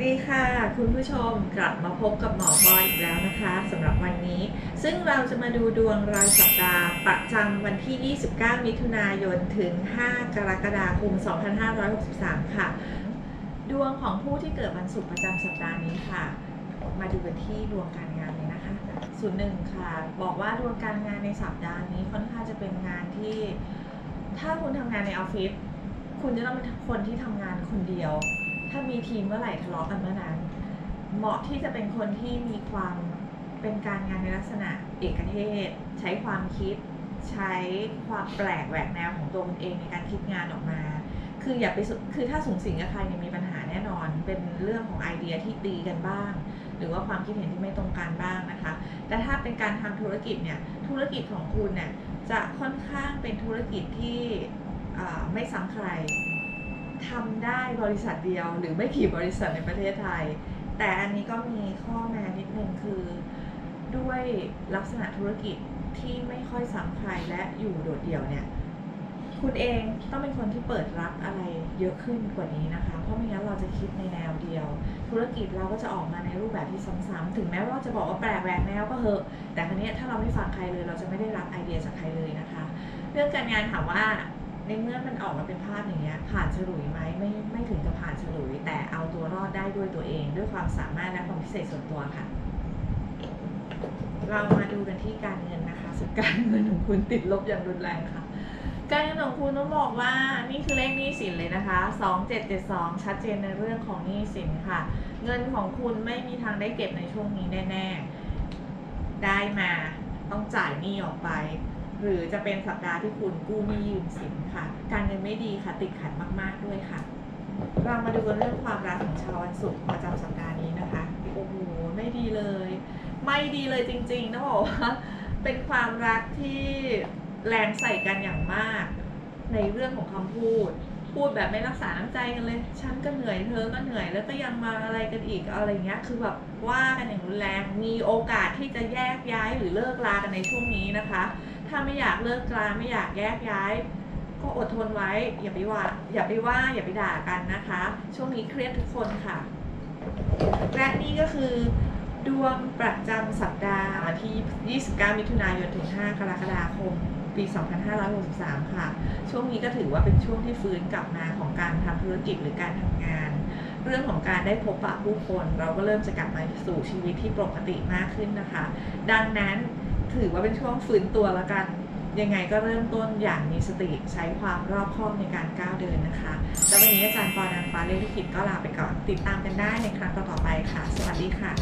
ดีค่ะ คุณผู้ชมกลับมาพบกับหมอบอยอีกแล้วนะคะสำหรับวันนี้ ซึ่งเราจะมาดูดวงรายสัปดาห์ประจำวันที่ 29 มิถุนายนถึง 5 กรกฎาคม 2563 ค่ะ ดวงของผู้ที่เกิดวันศุกร์ประจำสัปดาห์นี้ค่ะ มาดูกันที่ดวงการงานเลยนะคะส่วนหนึ่งค่ะ บอกว่าดวงการงานในสัปดาห์นี้ค่อนข้างจะเป็นงานที่ ถ้าคุณทำงานในออฟฟิศคุณจะต้องเป็นคนที่ทำงานคนเดียว ถ้ามีทีมเมื่อไหร่ทะเลาะกันเมื่อนั้น เหมาะที่จะเป็นคนที่มีความเป็นการงานในลักษณะเอกเทศ ใช้ความคิด ใช้ความแปลกแหวกแนวของตัวคุณเองในการคิดงานออกมา คืออย่าไปคือถ้าสูงสิงกับใครเนี่ยมีปัญหาแน่นอน เป็นเรื่องของไอเดียที่ตีกันบ้าง หรือว่าความคิดเห็นที่ไม่ตรงกันบ้างนะคะ แต่ถ้าเป็นการทำธุรกิจเนี่ยธุรกิจของคุณเนี่ยจะค่อนข้างเป็นธุรกิจที่ไม่ซ้ำใคร ทำได้บริษัทเดียว หรือไม่กี่บริษัทในประเทศไทย แต่อันนี้ก็มีข้อแม้นิดนึงคือ ด้วยลักษณะธุรกิจที่ไม่ค่อยซ้ำใครและอยู่โดดเดี่ยวเนี่ยคุณเองต้องเป็นคนที่เปิดรับอะไรเยอะขึ้นกว่านี้นะคะ เพราะไม่งั้นเราจะคิดในแนวเดียว ธุรกิจเราก็จะออกมาในรูปแบบที่ซ้ำๆถึงแม้ว่าจะบอกว่าแปลกแหวกแนวก็เหอะ แต่ครั้นี้ถ้าเราไม่ฟังใครเลย เราจะไม่ได้รับไอเดียจากใครเลยนะคะ เรื่องการงานถามว่า ในเมื่อมันออกมาเป็นภาพอย่างเงี้ยผ่านฉลุยไหมไม่ไม่ถึงกับผ่านฉลุย แต่เอาตัวรอดได้ด้วยตัวเอง ด้วยความสามารถและความพิเศษส่วนตัวค่ะ เรามาดูกันที่การเงินนะคะสุดการเงินของคุณติดลบอย่างรุนแรงค่ะ การเงินของคุณต้องบอกว่านี่คือเลขหนี้สินเลยนะคะ 2772 ชัดเจนในเรื่องของหนี้สินค่ะ เงินของคุณไม่มีทางได้เก็บในช่วงนี้แน่ ๆ ได้มาต้องจ่ายหนี้ออกไป หรือจะเป็นสัปดาห์ที่คุณกู้หนี้ยืมสินค่ะ การเงินไม่ดีค่ะติดขัดมากๆด้วยค่ะ เรามาดูกันเรื่องความรักของชาววันศุกร์ประจำสัปดาห์นี้นะคะโอ้โหไม่ดีเลย ไม่ดีเลยจริงๆต้องบอกว่าเป็นความรักที่แรงใส่กันอย่างมาก ในเรื่องของคำพูด พูดแบบไม่รักษาน้ำใจกันเลย ฉันก็เหนื่อยเธอก็เหนื่อยแล้วก็ยังมาอะไรกันอีกอะไรเงี้ย คือแบบว่ากันอย่างรุนแรงมีโอกาสที่จะแยกย้ายหรือเลิกลากันในช่วงนี้นะคะ ถ้าไม่อยากเลิกกลาไม่อยากแยกย้าย ก็อดทนไว้ อย่าไปว่า อย่าไปว่า อย่าไปด่ากันนะคะ ช่วงนี้เครียดทุกคนค่ะ และนี่ก็คือดวงประจำสัปดาห์วันที่ 29 มิถุนายนถึง 5 กรกฎาคม ปี 2563 ค่ะ ช่วงนี้ก็ถือว่าเป็นช่วงที่ฟื้นกลับมาของการทำธุรกิจหรือการทำงาน เรื่องของการได้พบปะผู้คน เราก็เริ่มจะกลับมาสู่ชีวิตที่ปกติมากขึ้นนะคะ ดังนั้น ถือว่าเป็นช่วงฟื้นตัวแล้วกัน ยังไงก็เริ่มต้นอย่างมีสติใช้ความรอบคอบในการก้าวเดินนะคะ แล้ววันนี้อาจารย์ปอนางฟ้าเลขที่ขิดก็ลาไปก่อน ติดตามกันได้ในครั้งต่อๆไปค่ะ สวัสดีค่ะ